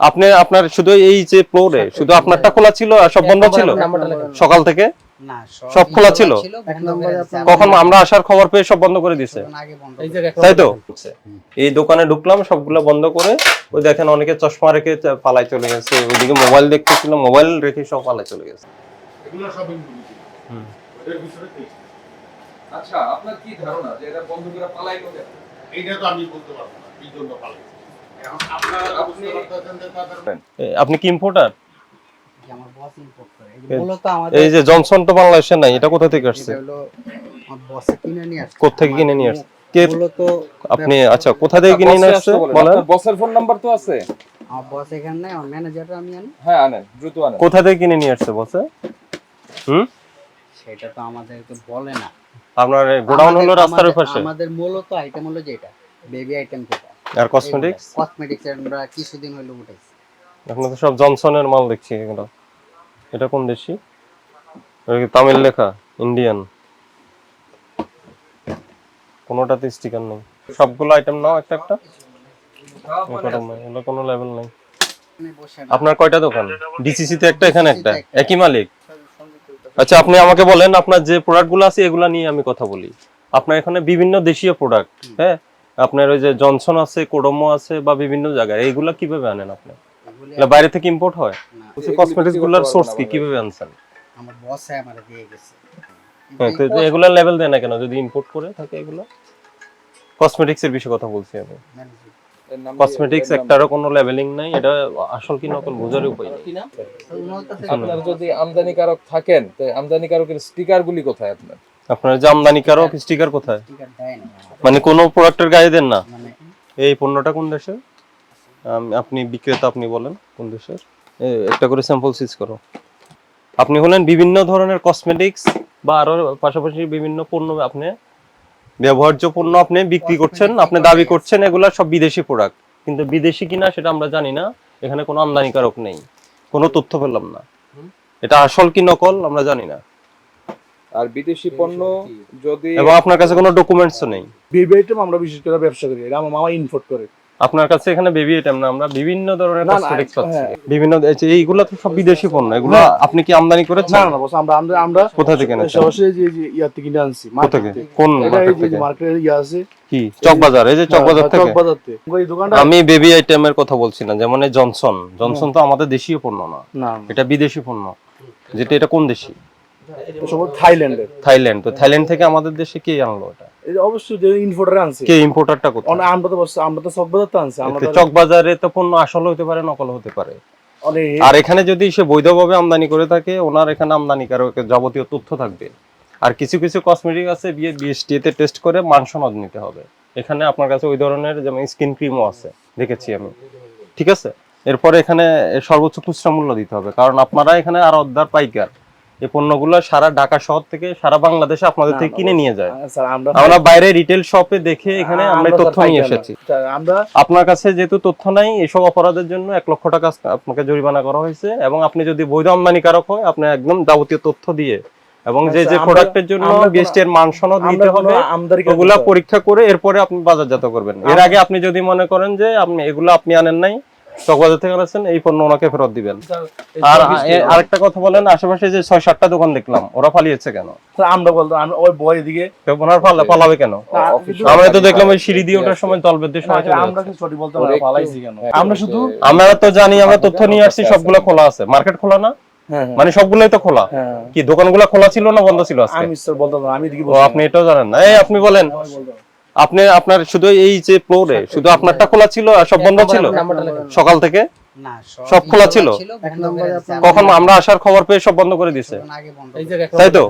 আপনি আপনার শুধু এই যে ফ্লোরে শুধু আপনারটা খোলা ছিল আর সব বন্ধ ছিল? সকাল থেকে? সব খোলা ছিল? কখন আমরা আসার খবর পেয়ে সব বন্ধ করে দিছে? আগে বন্ধ এই জায়গায় তাই তো? এই দোকানে ঢুকলাম সবগুলো বন্ধ করে ওই দেখেন অনেকে চশমা রেখে পালায় চলে গেছে ওইদিকে মোবাইল দেখতেছিল মোবাইল রেখে সব পালায় চলে গেছে। এগুলো শপিং কমিটি হুম। এর ভিতরে তেইশ আচ্ছা আপনার কি ধারণা যে এটা বন্ধ করে এইটা তো আমি বলতে পারব না কি জন্য পালাইছে আপনি কি ইম্পোর্টার যে আমার বস ইম্পোর্ট করে এই- যে জনসন তো বাংলাদেশে নাই এটা কোথা থেকে আসছে? আমার বসে কিনে নিয়ে আসছে। কে আপনি আচ্ছা কোথা থেকে কিনে নিয়ে আসছে? বলেন। বসের ফোন নাম্বার তো আছে। আমার বস এখানে নাই আমার ম্যানেজারটা আমি আনি। হ্যাঁ আনেন দ্রুত আনেন। কোথা থেকে কিনে নিয়ে আসছে বসে হুম? সেটা তো আমাদেরকে বলে না। আপনার গোডাউন হলো আমাদের- রাস্তার আমাদের- পাশে আমাদের মূলত আইটেম হলো যেটা বেবি আইটেম যেটা। আর কসমেটিক্স কসমেটিক্স আমরা কিছুদিন হলো উঠেছি এখন তো সব জনসনের মাল দেখছি এগুলো। এটা কোন দেশি? তামিল লেখা? ইন্ডিয়ান কোনোটাতে স্টিকার নেই। সবগুলো আইটেম নাও একটা একটা। এগুলো কোনো লেভেল নাই। আপনার কয়টা দোকান? ডিসিসি তে একটা এখানে একটা। একই মালিক? আচ্ছা আপনি আমাকে বলেন আপনার যে প্রোডাক্টগুলো আছে এগুলা নিয়ে আমি কথা বলি। আপনার এখানে বিভিন্ন দেশীয় প্রোডাক্ট হ্যাঁ? আপনার ওই যে জনসন আছে কোডোমো আছে বা বিভিন্ন জায়গায় এইগুলা কীভাবে আনেন আপনি? এগুলা বাইরে থেকে ইম্পোর্ট হয়? কসমেটিক্সগুলার সোর্স কি কীভাবে আনছেন? আমার বসে আমার দিয়ে গেছে। হ্যাঁ তো এগুলা লেভেল দেয় না কেন? যদি ইম্পোর্ট করে থাকে এগুলো? কসমেটিক্স এর বিষয়ে কথা বলছি আমি। এর নাম দিয়ে- কসমেটিক্স একটারও কোনো লেভেলিং নাই এটা আসল কি নকল বোঝার উপায় নেই। আপনার যদি আমদানিকারক থাকেন তো আমদানিকারকের স্টিকার গুলি কোথায় আপনার? আপনার যে আমদানিকারক স্টিকার কোথায়? না। আমার। মানে কোনো প্রোডাক্টের গায়ে দেন না? মানে এই পণ্যটা কোন দেশের? আপনি বিক্রেতা আপনি বলেন কোন দেশের? একটা করে স্যাম্পল সিজ করো। আপনি হলেন বিভিন্ন ধরনের কসমেটিক্স বা আরও পাশাপাশি বিভিন্ন পণ্য আপনি ব্যবহার্য পণ্য আপনি বিক্রি করছেন আপনি দাবি করছেন এগুলা সব বিদেশি প্রোডাক্ট কিন্তু বিদেশি কিনা সেটা আমরা জানি না এখানে কোনো আমদানিকারক নেই। কোনো তথ্য পেলাম না। এটা আসল কি নকল আমরা জানি না। আর বিদেশি পণ্য যদি এবং আপনার কাছে কোনো ডকুমেন্টসও নেই? বেবি আইটেম আমরা বিশেষ করে ব্যবসা করি এটা আমার মামা ইম্পোর্ট করে। আপনার কাছে এখানে বেবি আইটেম না? আমরা বিভিন্ন ধরনের কসমেটিক্স পাচ্ছি হ্যাঁ। বিভিন্ন এই এইগুলা তো সব বিদেশি পণ্য এগুলো আপনি কি আমদানি করেছেন? না না বস আমরা আমরা আমরা কোথা থেকে এনেছেন? সরাসরি যে যে ইয়ার থেকে কিনে আনছি কোথা থেকে? কোন মার্কেট থেকে? মার্কেটের ইয়া আছে। কি? চকবাজার এই যে চকবাজার হ্যাঁ, থেকে চকবাজার থেকে? এই দোকানটা আমি বেবি আইটেমের কথা বলছি না যেমন জনসন জনসন তো আমাদের দেশীয় পণ্য না না। এটা বিদেশি পণ্য। যেটা এটা কোন দেশি? থাইল্যান্ডের। থাইল্যান্ড তো থাইল্যান্ড থেকে আমাদের দেশে কে আনলো এটা? অবশ্যই যে ইম্পোর্টার আনছে। কে ইম্পোর্টারটা কোথায়? আমরা তো আমরা তো চকবাজার তো আনছি আমরা চকবাজারে তো পণ্য আসল হতে পারে নকল হতে পারে। আর এখানে যদি সে বৈধভাবে আমদানি করে থাকে ওনার এখানে আমদানিকারকের যাবতীয় তথ্য থাকবে। আর কিছু কিছু কসমেটিক আছে বিয়ে বিএসটি তে টেস্ট করে মান সনদ নিতে হবে। এখানে আপনার কাছে ওই ধরনের যেমন স্কিন ক্রিমও আছে দেখেছি আমি। ঠিক আছে? এরপরে এখানে সর্বোচ্চ খুচরা মূল্য দিতে হবে কারণ আপনারা এখানে আর অর্ধার পাইকার। এই পণ্যগুলো সারা ঢাকা শহর থেকে সারা বাংলাদেশে আপনাদের থেকে কিনে নিয়ে যায়। আমরা বাইরে রিটেল শপে দেখে এখানে আমরা তথ্য নিয়ে এসেছি। আমরা আপনার কাছে যেহেতু তথ্য নাই এসব অপরাধের জন্য এক লক্ষ টাকা আপনাকে জরিমানা করা হয়েছে এবং আপনি যদি বৈধ আমদানিকারক হয় আপনি একদম যাবতীয় তথ্য দিয়ে এবং যে যে প্রোডাক্টের জন্য বিএসটি এর মান সনদ নিতে হবে ওগুলা পরীক্ষা করে এরপরে আপনি বাজারজাত করবেন। এর আগে আপনি যদি মনে করেন যে আপনি এগুলো আপনি আনেন নাই চকবাজার থেকে আনেছেন এই পণ্য ওনাকে ফেরত দিবেন। আর আরেকটা কথা বলেন আশেপাশে যে ছয় সাতটা দোকান দেখলাম ওরা পালিয়েছে কেন? আমরা বলতো ওই বয় দিকে তো ওনার পালা- পালাবে কেন? আমরা তো দেখলাম ওই সিঁড়ি দিয়ে ওঠার সময় দল বেঁধে সবাই চলে আমরা। কি সঠিক বলতে পারি পালাইছি কেন? আমরা শুধু আমরা তো জানি আমরা তথ্য নিয়ে আসছি সবগুলো খোলা আছে। মার্কেট খোলা না? হ্যাঁ হ্যাঁ, মানে সবগুলোই তো খোলা। হ্যাঁ। কি দোকানগুলো খোলা ছিল না বন্ধ ছিল আজকে? আমি স্যার বলতাম আমি আপনি এটাও জানেন না। এই আপনি বলেন। আপনি আপনার শুধু এই যে ফ্লোরে শুধু আপনারটা খোলা ছিল আর সব বন্ধ ছিল? সকাল থেকে? সব খোলা ছিল? কখন আমরা আসার খবর পেয়ে সব বন্ধ করে দিছে তাই তো?